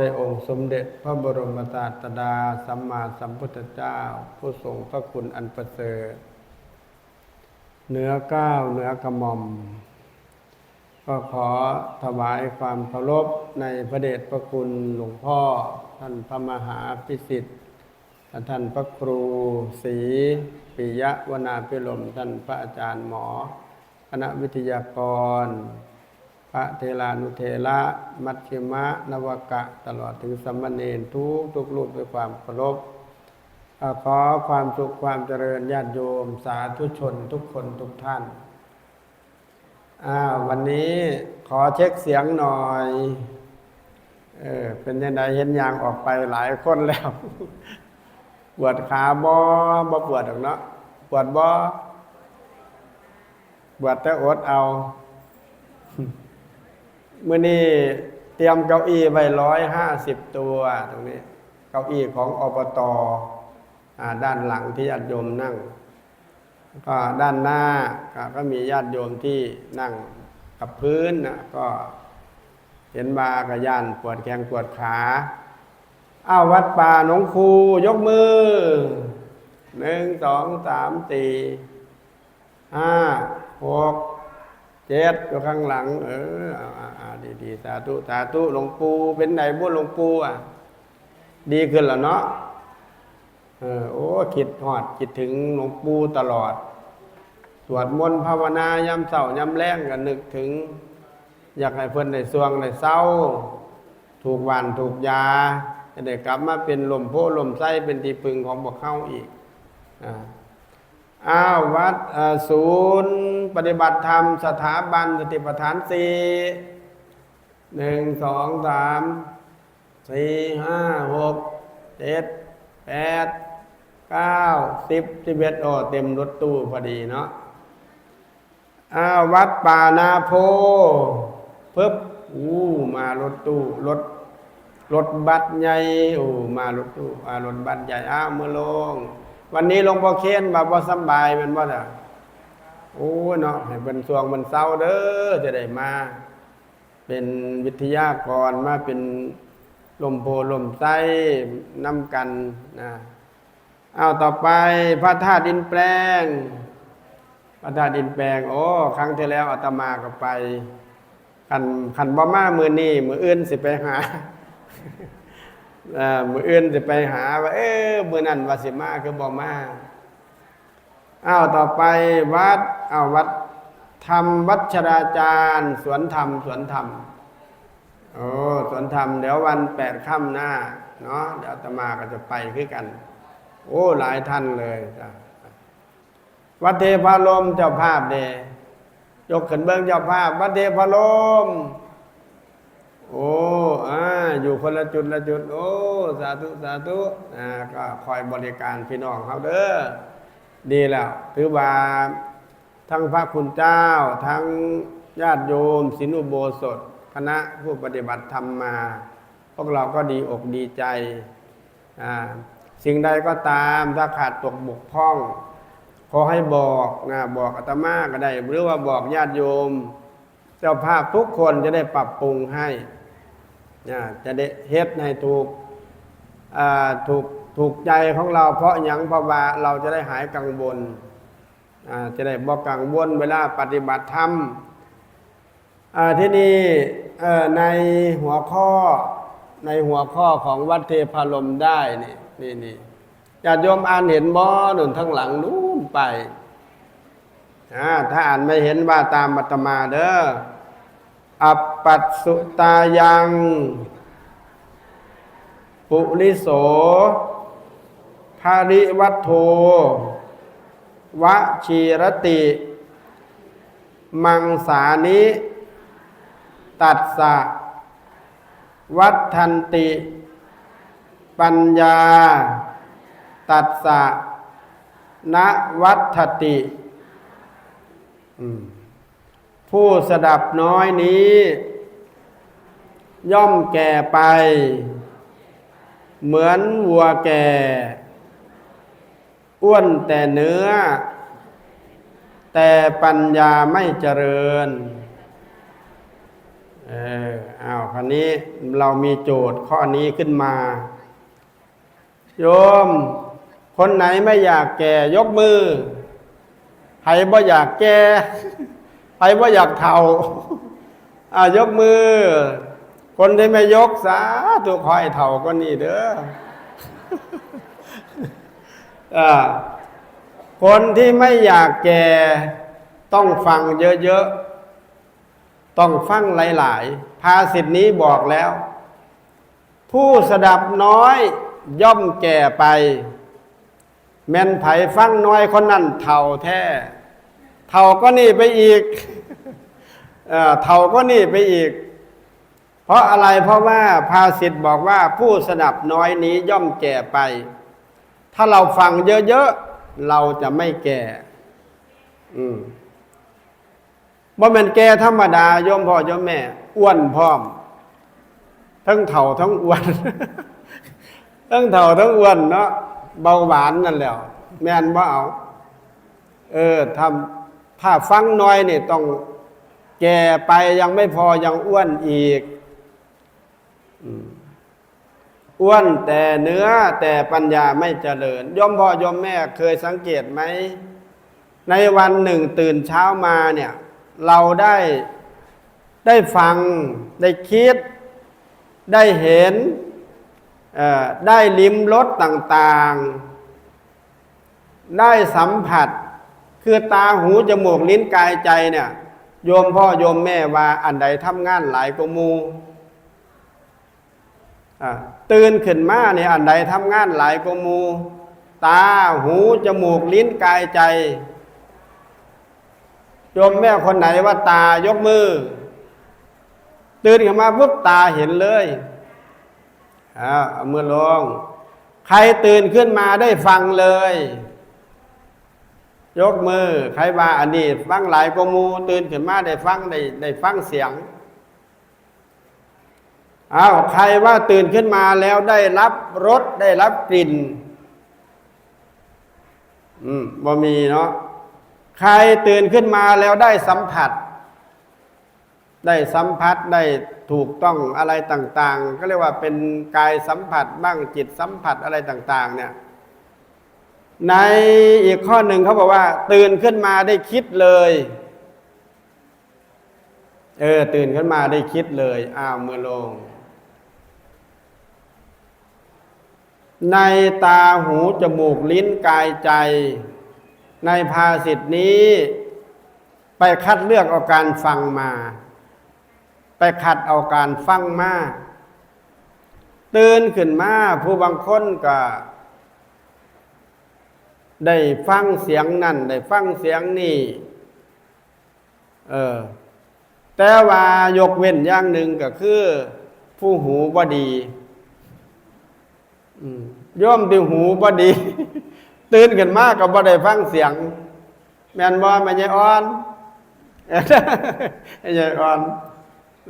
ด้องค์สมเด็จพระบรมศาสดา สัมมาสัมพุทธเจ้า ผู้ทรงพระคุณอันประเสริฐเหนือเก้าวเหนือกระหม่อม ก็ขอถวายความเคารพในพระเดชพระคุณหลวงพ่อ ท่านพระมหาพิสิทธิ์ท่านพระครูศรีปิยะวนาพิรมท่านพระอาจารย์หมอ คณะวิทยากร ระเทรานุเทระมัชฌิมะ นวกะ ตลอดถึงสมณเณรทุกทุกรูปด้วยความเคารพขอความสุขความเจริญญาติโยม สาธุชนทุกคนทุกท่าน วันนี้ขอเช็คเสียงหน่อยเออเป็นยังไงเห็นยางออกไปหลายคนแล้ว ปวดขาบอบอปวดหรอกเนาะปวดบอปวดแต่อดเอา เมื่อนี้เตรียมเก้าอี้ไว้ร้อยห้าสิบตัวตรงนี้ เก้าอี้ของอบตอ่าด้านหลังที่ญาติโยมนั่งก็ด้านหน้าก็มีญาติโยมที่นั่งกับพื้นนะก็เห็นบากระยานปวดแขงปวดขาอ้าววัดป่าหนองคูยกมือหนึ่งสองสามสี่ห้าหกเจ็ดอยู่ข้างหลัง เออ ดีๆสาธุสาธุหลวงปู่เป็นไหนบุญหลวงปู่อะ ดีขึ้นแล้วเนาะเออโอ้คิดหอดคิดถึงหลวงปู่ตลอด สวดมนต์ภาวนายามเศร้ายามแรงก็นึกถึง อยากให้เพิ่นได้สวงได้เศร้า ถูกหวานถูกยาจะได้กลับมาเป็นลมโพลมไส้เป็นที่พึงของพวกเข้าอีกอ่าอ้าววัดศูนย์ ปฏิบัติธรรม สถาบันสติปัฏฐานสี่ หนึ่งสองสามสี่ห้าหกเจ็ดแปดเก้าสิบสิบเอ็ดโอเต็มรถตู้พอดีเนาะอ้าววัดป่านาโพเพิ่บอู้มารถตู้รถรถบัสใหญ่โอ้มารถตู้อ่ารถบัสใหญ่อ้าวเมื่อลง วันนี้ลงพ่อเคนบาบ่สบายมันว่าจ้ะโอ้เนาะให้เป็นสวงมันเศร้าเด้อจะได้มา เป็นวิทยากรมาเป็นลมโพลมไส้น้ำกันนะเอาต่อไปพระธาตุดินแปลง พระธาตุดินแปลง โอ้ ครั้งที่แล้วอาตมาก็ไปขันขันบ่มามือนี่มืออื่นสิไปหาเอ่อมืออื่นสิไปหา ว่า เอ๊ะมือนั่นวาสิมาคือบ่มาอ้าวต่อไปวัดอ้าววัด ธรรมวัชราจารย์ สวนธรรม สวนธรรม โอ้สวนธรรม เดี๋ยววันแปดค่ำหน้า เนาะเดี๋ยวตมาก็จะไปคือกัน โอ้ หลายท่านเลยจ้ะวัดเทพาลมเจ้าภาพเดยกขึ้นเบื้องเจ้าภาพ วัดเทพาลมโอ้อ่าอยู่คนละจุดละจุด โอ้ สาธุ สาธุอ่าก็คอยบริการพี่น้องเขาเด้อดีแล้วถือว่า ทั้งพระคุณเจ้า ทั้งญาติโยมสินุโบสถคณะผู้ปฏิบัติธรรมมา พวกเราก็ดีอกดีใจ สิ่งใดก็ตามถ้าขาดตกบกพร่อง ขอให้บอกนะบอกอาตมาก็ได้ หรือว่าบอกญาติโยม เจ้าภาพทุกคนจะได้ปรับปรุงให้นะจะได้เฮ็ดให้ถูกถูกถูกใจของเรา เพราะหยังเพราะว่าเราจะได้หายกังวล จะได้บอกกังวลเวลาปฏิบัติธรรมที่นี่ในหัวข้อในหัวข้อของวัดเทพาลมได้นี่นี่นี่ญาติโยมอ่านเห็นบ่หนุนทั้งหลังนู้นไปถ้าอ่านไม่เห็นว่าตามมัตมาเด้ออัปปัสสุตายังปุริโสภาริวัตโธ วชีรติ มังสานิ ตัดสะ วัฏทันติ ปัญญา ตัดสะณวัฏติ ผู้สดับน้อยนี้ ย่อมแก่ไป เหมือนวัวแก่ อ้วนแต่เนื้อ แต่ปัญญาไม่เจริญ เอออ้าวคราวนี้เรามีโจทย์ข้อนี้ขึ้นมา โยม คนไหนไม่อยากแก่ยกมือใครบ่อยากแก่ใครบ่อยากเฒ่าอ่ายกมือ คนที่ไม่ยกสาธุขอให้เฒ่าก็นี่เด้อ คนที่ไม่อยากแก่ต้องฟังเยอะๆ ต้องฟังหลายๆ ภาษิตนี้บอกแล้ว ผู้สดับน้อยย่อมแก่ไป แม่นไผฟังน้อยคนนั้นเท่าแท้เท่าก็นี่ไปอีกเท่าก็นี่ไปอีก เพราะอะไรเพราะว่าภาษิตบอกว่าผู้สดับน้อยนี้ย่อมแก่ไป ถ้าเราฟังเยอะๆ เราจะไม่แก่ อืมบ่แม่นแก่ธรรมดาโยมพ่อโยมแม่ อ้วนพร้อม ทั้งเถ่าทั้งอ้วน ทั้งเถ่าทั้งอ้วนเนาะเบาหวานนั่นแหล้วแม่นบ่เอา เออทำถ้าฟังน้อยเนี่ยต้องแก่ไปยังไม่พอยังอ้วนอีก อืม อ้วนแต่เนื้อแต่ปัญญาไม่เจริญยมพ่อยมแม่เคยสังเกตไหม ในวันหนึ่งตื่นเช้ามาเนี่ย เราได้ได้ฟัง ได้คิด ได้เห็นได้ลิ้มรสต่างๆ ได้สัมผัส คือตาหูจมูกลิ้นกายใจเนี่ยโยมพ่อโยมแม่ว่าอันใดทำงานหลายกว่ามู ตื่นขึ้นมาเนี่ยอันใดทำงานหลายกว่ามูตาหูจมูกลิ้นกายใจโยมแม่คนไหนว่าตายกมือ ตื่นขึ้นมาปุ๊บตาเห็นเลยอ่าเอามือลง ใครตื่นขึ้นมาได้ฟังเลย ยกมือ ใครว่าอันนี้ฟังหลายกว่ามูตื่นขึ้นมาได้ฟังได้ได้ฟังเสียง อ้าวใครว่าตื่นขึ้นมาแล้วได้รับรสได้รับกลิ่น อืมบ่มีเนาะใครตื่นขึ้นมาแล้วได้สัมผัส ได้สัมผัสได้ถูกต้องอะไรต่าง ๆ ก็เรียกว่าเป็นกายสัมผัสบ้างจิตสัมผัสอะไรต่าง ๆ เนี่ย ในอีกข้อหนึ่งเขาบอกว่า ตื่นขึ้นมาได้คิดเลยเออตื่นขึ้นมาได้คิดเลย อ้าวเมื่อลง ในตาหูจมูกลิ้นกายใจ ในภาสิทธินี้ ไปคัดเลือกเอาการฟังมา ไปขัดเอาการฟังมาตื่นขึ้นมาผู้บางคนก็ได้ฟังเสียงนั่นได้ฟังเสียงนี่เออแต่ว่ายกเว้นอย่างหนึ่งก็คือ ผู้หูบ่ดี ย่อมที่หูบดี ตื่นขึ้นมาก็บ่ได้ฟังเสียง แม่นบ่แม่นยายอ่อนแม่ยายอ่อน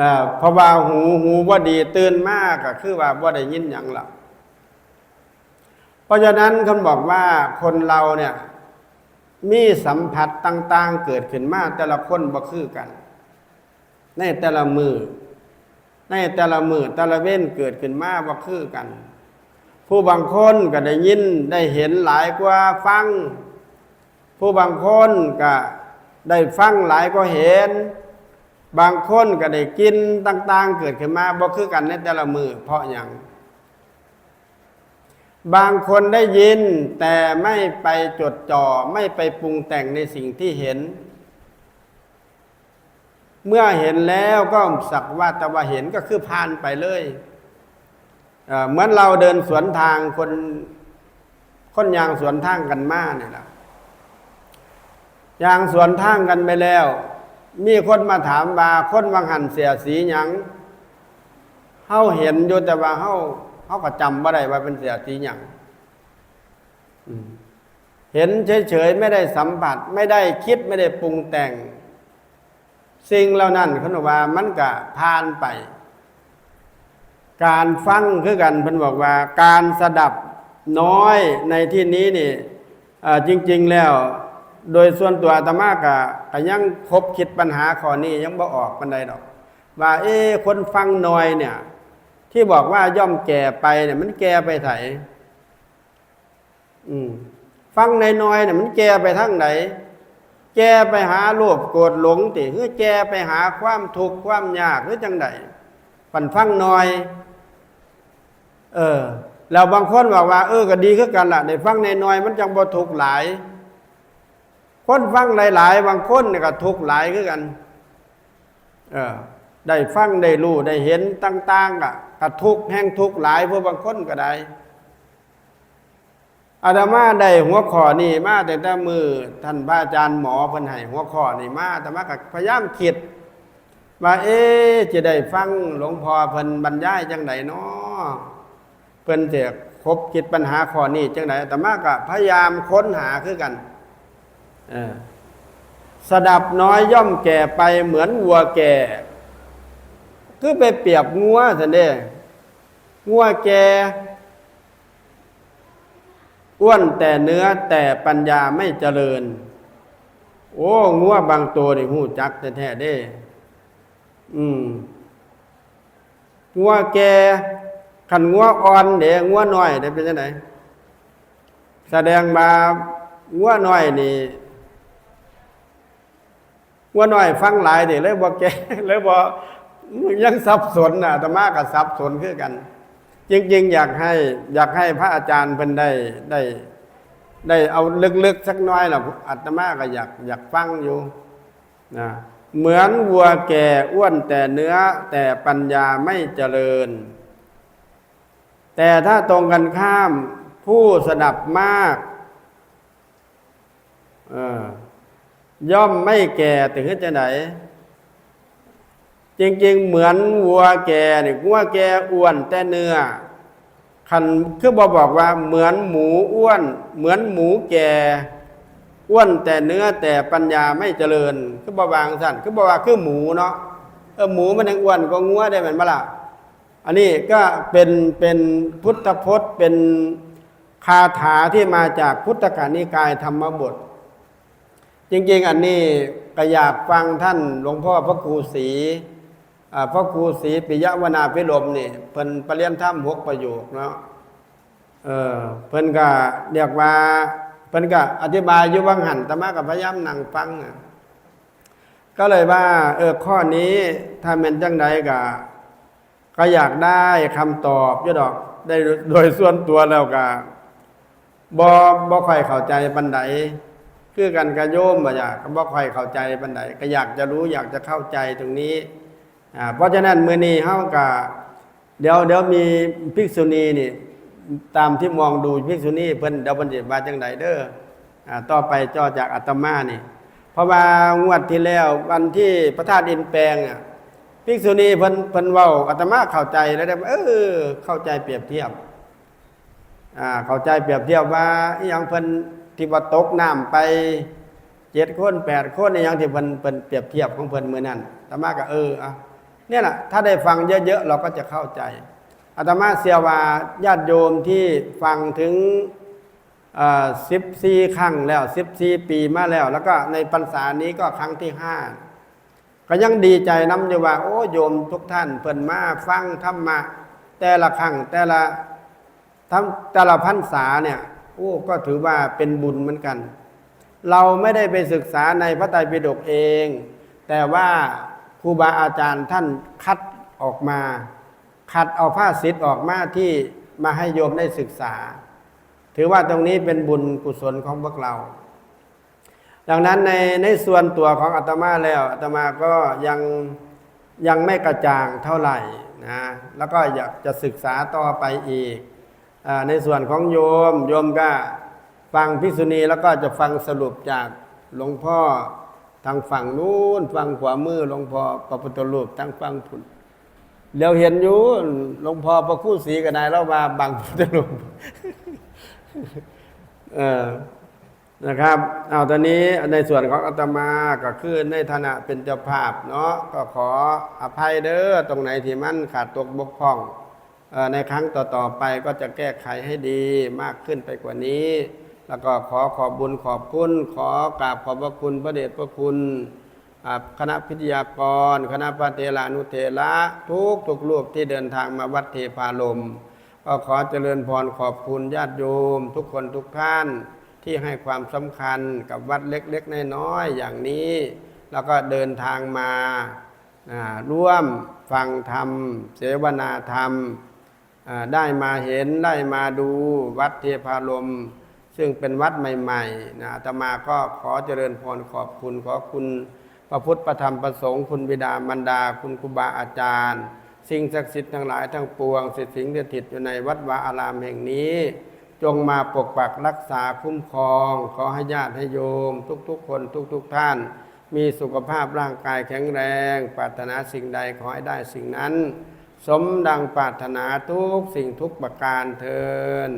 อ่าเพราะว่าหูหูบ่ดี ตื่นมากก็คือว่าบ่ได้ยินหยังหรอกเพราะฉะนั้นคนบอกว่าคนเราเนี่ย มีสัมผัสต่าง ๆ เกิดขึ้นมาแต่ละคนบ่คือกัน ในแต่ละมือในแต่ละมือแต่ละเว้นเกิดขึ้นมาบ่คือกัน ผู้บางคนก็ได้ยินได้เห็นหลายกว่าฟัง ผู้บางคนก็ได้ฟังหลายก็เห็น บางคนก็ได้กินต่าง ๆ เกิดขึ้นมาบ่คือกันในแต่ละมือเพราะอย่างบางคนได้ยินแต่ไม่ไปจดจ่อไม่ไปปรุงแต่งในสิ่งที่เห็น เมื่อเห็นแล้วก็สักว่าแต่ว่าเห็นก็คือผ่านไปเลย เหมือนเราเดินสวนทางคนคนยางสวนทางกันมาเนี่ยแหละยางสวนทางกันไปแล้ว มีคนมาถามว่าคนวังหันเสียสีหยังเฮาเห็นอยู่แต่ว่าเฮาเฮาก็จำบ่ได้ว่าเป็นเสียสีหยังเห็นเฉยๆไม่ได้สัมผัส ไม่ได้คิดไม่ได้ปรุงแต่ง สิ่งเหล่านั้นเขาบอกว่ามันก็ผ่านไป การฟังคือกันเพิ่นบอกว่า การสดับน้อยในที่นี้นี่จริง ๆแล้ว โดยส่วนตัวอาตมาก็ก็ยังคบคิดปัญหาข้อนี้ยังบ่ออกปันใดดอก ว่า เอ๊คนฟังน้อยเนี่ย ที่บอกว่าย่อมแก่ไปเนี่ย มันแก่ไปไถอืมฟังในน้อยเนี่ยมันแก่ไปทั้งไหนแก่ไปหาโลภโกรธหลงติหรือแก่ไปหาความทุกข์ความยากหรือจังไดปันฟังน้อย เออแล้วบางคนบอกว่า เออก็ดีขึ้นกันละได้ฟังในน้อยมันจังบ่ทุกหลาย คนฟังหลาย ๆ บางคนเนี่ยก็ทุกหลายขึ้นกัน เออได้ฟังได้รู้ได้เห็นต่างๆก็ก็ทุกแห่งทุกหลายเพราะบางคนก็ได้อาตมาได้หัวข้อนี่มาแต่แต่มือท่านพระอาจารย์หมอเพิ่นให้หัวข้อนี่มาอาตมาก็พยายามคิดว่าเอ๊จะได้ฟังหลวงพ่อเพิ่นบรรยายจังไดเนาะ เพิ่นจะครบคิดปัญหาข้อนี้จังไดอาตมาก็พยายามค้นหาคือกันเออสดับน้อยย่อมแก่ไปเหมือนวัวแก่ คือไปเปรียบงัวสันเด้งัวแก่อ้วนแต่เนื้อแต่ปัญญาไม่เจริญ โอ้งัวบางตัวนี่หูจักแท้ๆเด้ อืมงัวแก่ ขันงัวอ่อนเด้งัวน้อยได้เป็นยังไงแสดงมางัวน้อยนี่งัวน้อยฟังหลายเด้เลยบ่แกเลยบ่ยังสับสนนะอาตมาก็สับสนคือกัน จริง ๆ อยากให้ อยากให้พระอาจารย์เพิ่นได้ได้ ได้เอาลึกๆสักน้อยล่ะอาตมาก็อยากอยากฟังอยู่นะเหมือนวัวแก่อ้วนแต่เนื้อแต่ปัญญาไม่เจริญ แต่ถ้าตรงกันข้ามผู้สดับมากย่อมไม่แก่ถึงจะไหน จริง ๆ เหมือนวัวแก่เนี่ยวัวแก่อ้วนแต่เนื้อคันคือบอกบอกว่าเหมือนหมูอ้วน เหมือนหมูแก่อ้วนแต่เนื้อแต่ปัญญาไม่เจริญ คือบอกวางสั่นคือบอกว่าคือหมูเนาะเออหมูมันยังอ้วนก็งัวได้เหมือนมาละ อันนี้ก็เป็นเป็นพุทธพจน์เป็นคาถาที่มาจากพุทธกานิกายธรรมบท จริงๆ อันนี้ก็อยากฟังท่านหลวงพ่อพระครูศรีพระครูศรีปิยวนาพิรมนี่เพิ่นปรริยนธรรมหกประโยคเนาะเออเพิ่นก็เรียกว่าเพิ่นก็อธิบายยู่วังหันแตมากับพยายามนั่งฟังอะก็เลยว่า เออข้อนี้ถ้าเป็นจังใดก็ ก็อยากได้คำตอบอยู่ดอก ได้โดยส่วนตัวแล้วก็บ่บ่ค่อยเข้าใจปันใดคือกันกระโยมบ่อยากก็บ่ค่อยเข้าใจปันใดก็อยากจะรู้อยากจะเข้าใจตรงนี้อ่าเพราะฉะนั้นมื้อนี้เฮาก็เดี๋ยวเดี๋ยวมีภิกษุณีนี่ ตามที่มองดูภิกษุณีเพิ่นเดี๋ยวเพิ่นสิว่าจังไดเด้ออ่าต่อไปจ่อจากอาตมานี่ เพราะว่างวดที่แล้ววันที่พระธาตุอินแปลงอะ ภิกษุณีเพิ่นเพิ่นเว้าอาตมาเข้าใจแล้วได้เออ เข้าใจเปรียบเทียบอ่าเข้าใจเปรียบเทียบว่าอหยังเพิ่นที่ว่าตกน้ำไปเจ็ดคนแปดคนอหยังที่เพิ่นเพิ่นเปรียบเทียบของเพิ่นมือนั้นอาตมาก็เอออะเนี่ยแหละถ้าได้ฟังเยอะๆเราก็จะเข้าใจอาตมาเสียว่าญาติโยมที่ฟังถึงสิบสี่ครั้งแล้วสิบสี่ปีมาแล้ว แล้วก็ในพรรษานี้ก็ครั้งที่ห้า ก็ยังดีใจน้ำอยู่ว่า โอ้โยมทุกท่านเพิ่นมาฟังธรรมะแต่ละครั้งแต่ละทั้งแต่ละพรรษาเนี่ยโอ้ก็ถือว่าเป็นบุญเหมือนกัน เราไม่ได้ไปศึกษาในพระไตรปิฎกเอง แต่ว่าครูบาอาจารย์ท่านคัดออกมา คัดเอาผ้าสิทธิ์ออกมาที่มาให้โยมได้ศึกษา ถือว่าตรงนี้เป็นบุญกุศลของพวกเรา ดังนั้นในในส่วนตัวของอาตมาแล้วอาตมาก็ยังยังไม่กระจ่างเท่าไหร่นะแล้วก็อยากจะศึกษาต่อไปอีกอในส่วนของโยมโยมก็ฟังพิกษุณีแล้วก็จะฟังสรุปจากหลวงพ่อทางฝั่งนู้นฝั่งขวามือหลวงพ่อพระพุทธรูปทางฝั่งพุนเดี๋ยวเห็นอยู่หลวงพ่อพระคู่ศรีกันนายแล้วมาบังพุทธรูปเออ นะครับเอาตอนนี้ในส่วนของอาตมาก็คือในฐานะเป็นเจ้าภาพเนาะก็ขออภัยเด้อตรงไหนที่มันขาดตกบกพร่องอในครั้งต่อๆไปก็จะแก้ไขให้ดีมากขึ้นไปกว่านี้ แล้วก็ขอขอบบุญขอบคุณ ขอกราบขอบพระคุณพระเดชพระคุณคณะพิทยากร คณะพระเทรานุเทระทุกทุกรูปที่เดินทางมาวัดเทพาลมก็ขอเจริญพรขอบคุณญาติโยม ทุกคนทุกท่าน ที่ให้ความสำคัญกับวัดเล็กๆน้อยๆอย่างนี้ แล้วก็เดินทางมาร่วมฟังธรรม เสวนาธรรม ได้มาเห็นได้มาดูวัดเทพาลมซึ่งเป็นวัดใหม่ๆนะตมาก็ขอเจริญพรขอบคุณขอคุณพระพุทธพระธรรมพระสงฆ์คุณบิดามารดาคุณครูบาอาจารย์ สิ่งศักดิ์สิทธิ์ทั้งหลายทั้งปวงสิทธิสิงสถิตอยู่ในวัดวาอารามแห่งนี้ จงมาปกปักรักษาคุ้มครอง ขอให้ญาติให้โยม ทุกๆคนทุกๆท่าน มีสุขภาพร่างกายแข็งแรง ปรารถนาสิ่งใดขอให้ได้สิ่งนั้น สมดังปรารถนาทุกสิ่งทุกประการเทิน